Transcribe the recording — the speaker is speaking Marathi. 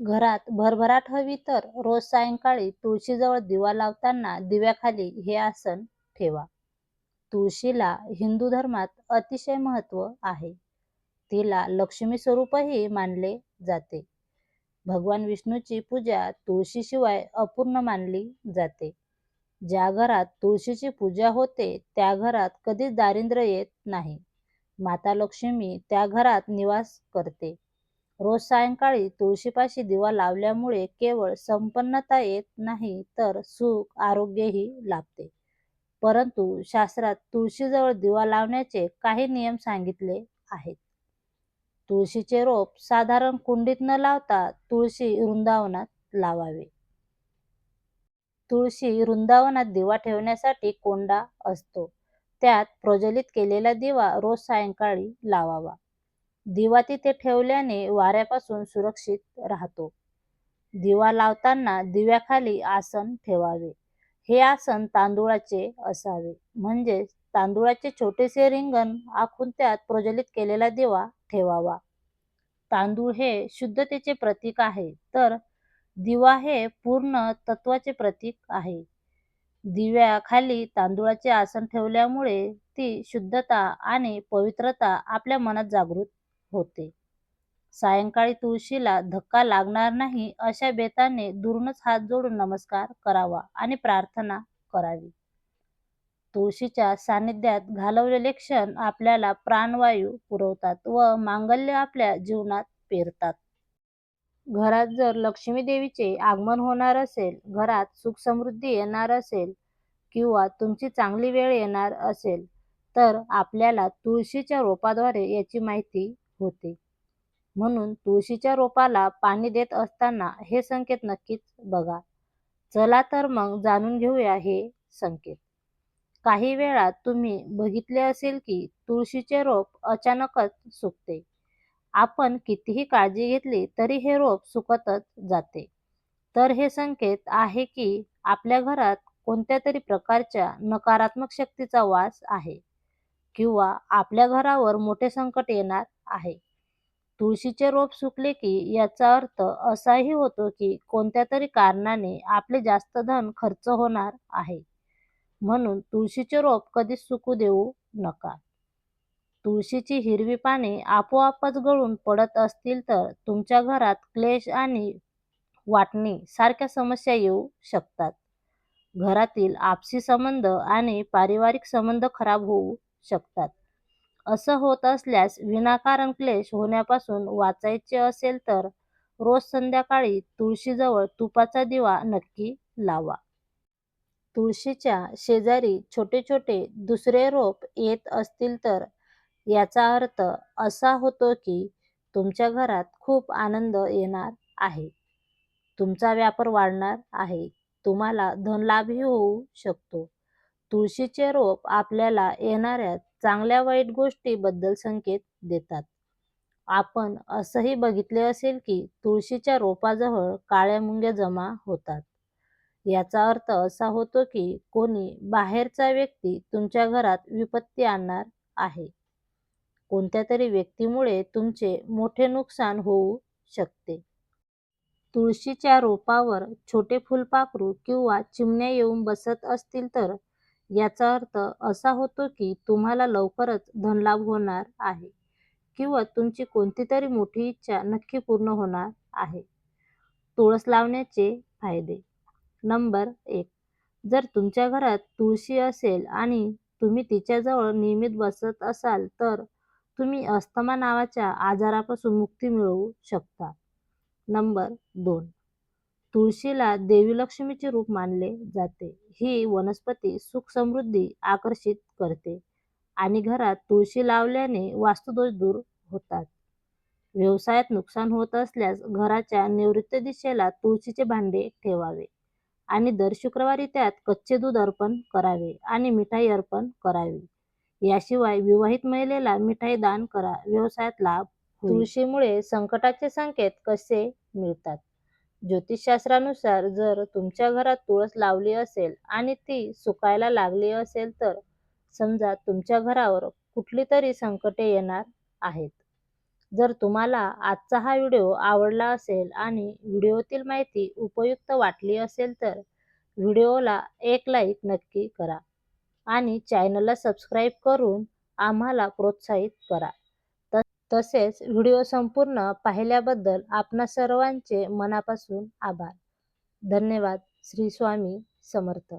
घरात भरभराट हवी तर रोज सायंकाळी तुळशीजवळ दिवा लावताना दिव्याखाली हे आसन ठेवा. तुळशीला हिंदू धर्मात अतिशय महत्त्व आहे. तिला लक्ष्मी स्वरूपही मानले जाते. भगवान विष्णूची पूजा तुळशीशिवाय अपूर्ण मानली जाते. ज्या घरात तुळशीची पूजा होते त्या घरात कधीच दारिद्र्य येत नाही. माता लक्ष्मी त्या घरात निवास करते. रोज सायंकाळी तुळशीपाशी दिवा लावल्यामुळे केवळ संपन्नता येत नाही तर सुख आरोग्यही लाभते. परंतु शास्त्रात तुळशीजवळ दिवा लावण्याचे काही नियम सांगितले आहेत. तुळशीचे रोप साधारण कुंडीत न लावता तुळशी वृंदावनात लावावे. तुळशी वृंदावनात दिवा ठेवण्यासाठी कोंडा असतो. त्यात प्रज्वलित केलेला दिवा रोज सायंकाळी लावावा. दिवा तिथे ठेवल्याने वाऱ्यापासून सुरक्षित राहतो. दिवा लावताना दिव्याखाली आसन ठेवावे. हे आसन तांदुळाचे असावे. म्हणजेच तांदुळाचे छोटेसे रिंगण आखून त्यात प्रज्वलित केलेला दिवा ठेवावा. तांदूळ हे शुद्धतेचे प्रतीक आहे तर दिवा हे पूर्ण तत्त्वाचे प्रतीक आहे. दिव्याखाली तांदुळाचे आसन ठेवल्यामुळे ती शुद्धता आणि पवित्रता आपल्या मनात जागृत होते. सायंकाळी तुळशीला धक्का लागणार नाही अशा बेताने दुरूनच हात जोडून नमस्कार करावा आणि प्रार्थना करावी. तुळशीच्या सानिध्यात घालवलेले क्षण आपल्याला प्राणवायू पुरवतात व मांगल्य आपल्या जीवनात पेरतात. घरात जर लक्ष्मी देवीचे आगमन होणार असेल, घरात सुख-समृद्धी येणार असेल किंवा तुमची चांगली वेळ येणार असेल तर आपल्याला तुळशीच्या रोपाद्वारे याची माहिती होते. म्हणून तुळशीच्या रोपाला पाणी देत असताना हे संकेत नक्कीच बघा. चला तर मग जाणून घेऊया हे संकेत. काही वेळा तुम्ही बघितले असेल की तुळशीचे रोप अचानकच सुकते. आपण कितीही काळजी घेतली तरी हे रोप सुकतच जाते. तर हे संकेत आहे की आपल्या घरात कोणत्या तरी प्रकारच्या नकारात्मक शक्तीचा वास आहे किंवा आपल्या घरावर मोठे संकट येणार आहे. तुळशीचे रोप सुकले की याचा अर्थ असाही होतो की कोणत्या तरी कारणाने आपले जास्त धन खर्च होणार आहे. म्हणून तुळशीचे रोप कधीच सुकू देऊ नका. तुळशीची हिरवी पाने आपोआपच गळून पडत असतील तर तुमच्या घरात क्लेश आणि वाटणी सारख्या समस्या येऊ शकतात. घरातील आपसी संबंध आणि पारिवारिक संबंध खराब होऊ शकतात. असं होत असल्यास विनाकारण क्लेश होण्यापासून वाचायचे असेल तर रोज संध्याकाळी तुळशीजवळ तुपाचा दिवा नक्की लावा. तुळशीच्या शेजारी छोटे छोटे दुसरे रोप येत असतील तर याचा अर्थ असा होतो की तुमच्या घरात खूप आनंद येणार आहे. तुमचा व्यापार वाढणार आहे. तुम्हाला धनलाभही होऊ शकतो. तुळशीचे रोप आपल्याला येणाऱ्या चांगल्या वाईट गोष्टीबद्दल संकेत देतात. आपण असंही बघितले असेल की तुळशीच्या रोपाजवळ काळ्या मुंग्या जमा होतात. याचा अर्थ असा होतो की कोणी बाहेरचा व्यक्ती तुमच्या घरात विपत्ती आणणार आहे. कोणत्या तरी व्यक्तीमुळे तुमचे मोठे नुकसान होऊ शकते. तुळशीच्या रोपावर छोटे फुलपाखरू किंवा चिमण्या येऊन बसत असतील तर याचा अर्थ असा होतो की तुम्हाला लवकरच धनलाभ होणार आहे किंवा तुमची कोणतीतरी मोठी इच्छा नक्की पूर्ण होणार आहे. तुळस लावण्याचे फायदे नंबर एक जर तुमच्या घरात तुळशी असेल आणि तुम्ही तिच्याजवळ नियमित बसत असाल तर तुम्ही अस्थमा नावाच्या आजारापासून मुक्ती मिळवू शकता. नंबर दोन तुळशीला देवी लक्ष्मीचे रूप मानले जाते. ही वनस्पती सुख-समृद्धी आकर्षित करते आणि घरात तुळशी लावल्याने वास्तुदोष दूर होतात. व्यवसायात नुकसान होत असल्यास घराच्या नैऋत्य दिशेला तुळशीचे भांडे ठेवावे आणि दर शुक्रवारी त्यात कच्चे दूध अर्पण करावे आणि मिठाई अर्पण करावी. याशिवाय विवाहित महिलेला मिठाई दान करा, व्यवसायात लाभ तुळशीमुळे संकटाचे संकेत कसे मिळतात? ज्योतिषशास्त्रानुसार जर तुमच्या घरात तुळस लावली असेल आणि ती सुकायला लागली असेल तर समजा तुमच्या घरावर कुठली तरी संकटे येणार आहेत. जर तुम्हाला आजचा हा व्हिडिओ आवडला असेल आणि व्हिडिओतील माहिती उपयुक्त वाटली असेल तर व्हिडिओला एक लाईक नक्की करा आणि चॅनलला सबस्क्राईब करून आम्हाला प्रोत्साहित करा तसेच व्हिडिओ संपूर्ण पाहिल्याबद्दल आपणा सर्वांचे मनापासून आभार. धन्यवाद. श्री स्वामी समर्थ.